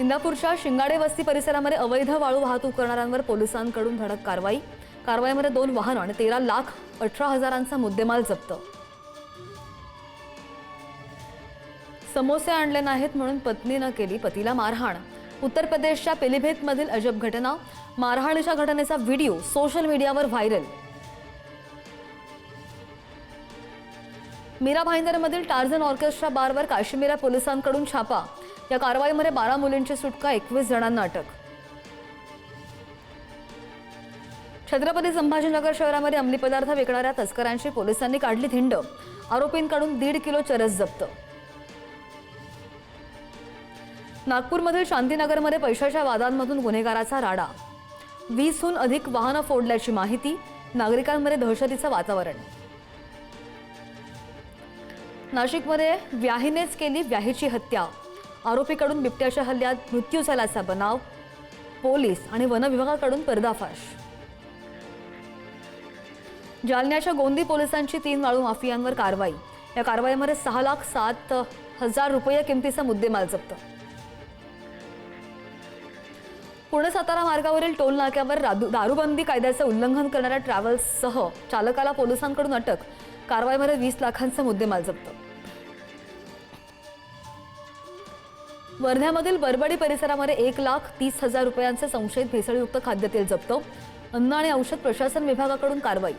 इंदापूरच्या शिंगाडे वस्ती परिसरामध्ये अवैध वाळू वाहतूक करणाऱ्यांवर पोलिसांकडून धडक कारवाई. कारवाईमध्ये दोन वाहनं आणि तेरा लाख अठरा हजारांचा मुद्देमाल जप्त. समोसे आणले नाहीत म्हणून पत्नीनं केली पतीला मारहाण. उत्तर प्रदेशच्या पिलिभेतमधील अजब घटना मारहाणीच्या घटनेचा व्हिडिओ सोशल मीडियावर व्हायरल. मीरा भाईंदरमधील टार्झन ऑर्केस्ट्रा बारवर काश्मीरा पोलिसांकडून छापा. या कारवाईमध्ये बारा मुलींची सुटका एकवीस जणांना अटक. छत्रपती संभाजीनगर शहरामध्ये अंमली पदार्थ विकणाऱ्या तस्करांची पोलिसांनी काढली धिंड आरोपींकडून दीड किलो चरस जप्त. नागपूरमधील शांतीनगरमध्ये पैशाच्या वादांमधून गुन्हेगाराचा राडा. वीसहून अधिक वाहनं फोडल्याची माहिती नागरिकांमध्ये दहशतीचं वातावरण. नाशिकमध्ये व्याहीनेच केली व्याहीची हत्या. आरोपीकडून बिबट्याच्या हल्ल्यात मृत्यू झाल्याचा बनाव पोलीस आणि वनविभागाकडून पर्दाफाश. जालन्याच्या गोंदी पोलिसांची तीन वाळू माफियांवर कारवाई. या कारवाईमध्ये सहा लाख सात हजार रुपये किमतीचा मुद्देमाल जप्त. पुणे सातारा मार्गावरील टोल नाक्यावर दारूबंदी कायद्याचं उल्लंघन करणाऱ्या ट्रॅव्हल्ससह चालकाला पोलिसांकडून अटक. कारवाईमध्ये वीस लाखांचा मुद्देमाल जप्त. वर्ध्यामधील बरबडी परिसरामध्ये एक लाख तीस हजार रुपयांचे संशयित भेसळयुक्त खाद्यतेल जप्त. अन्न आणि औषध प्रशासन विभागाकडून कारवाई.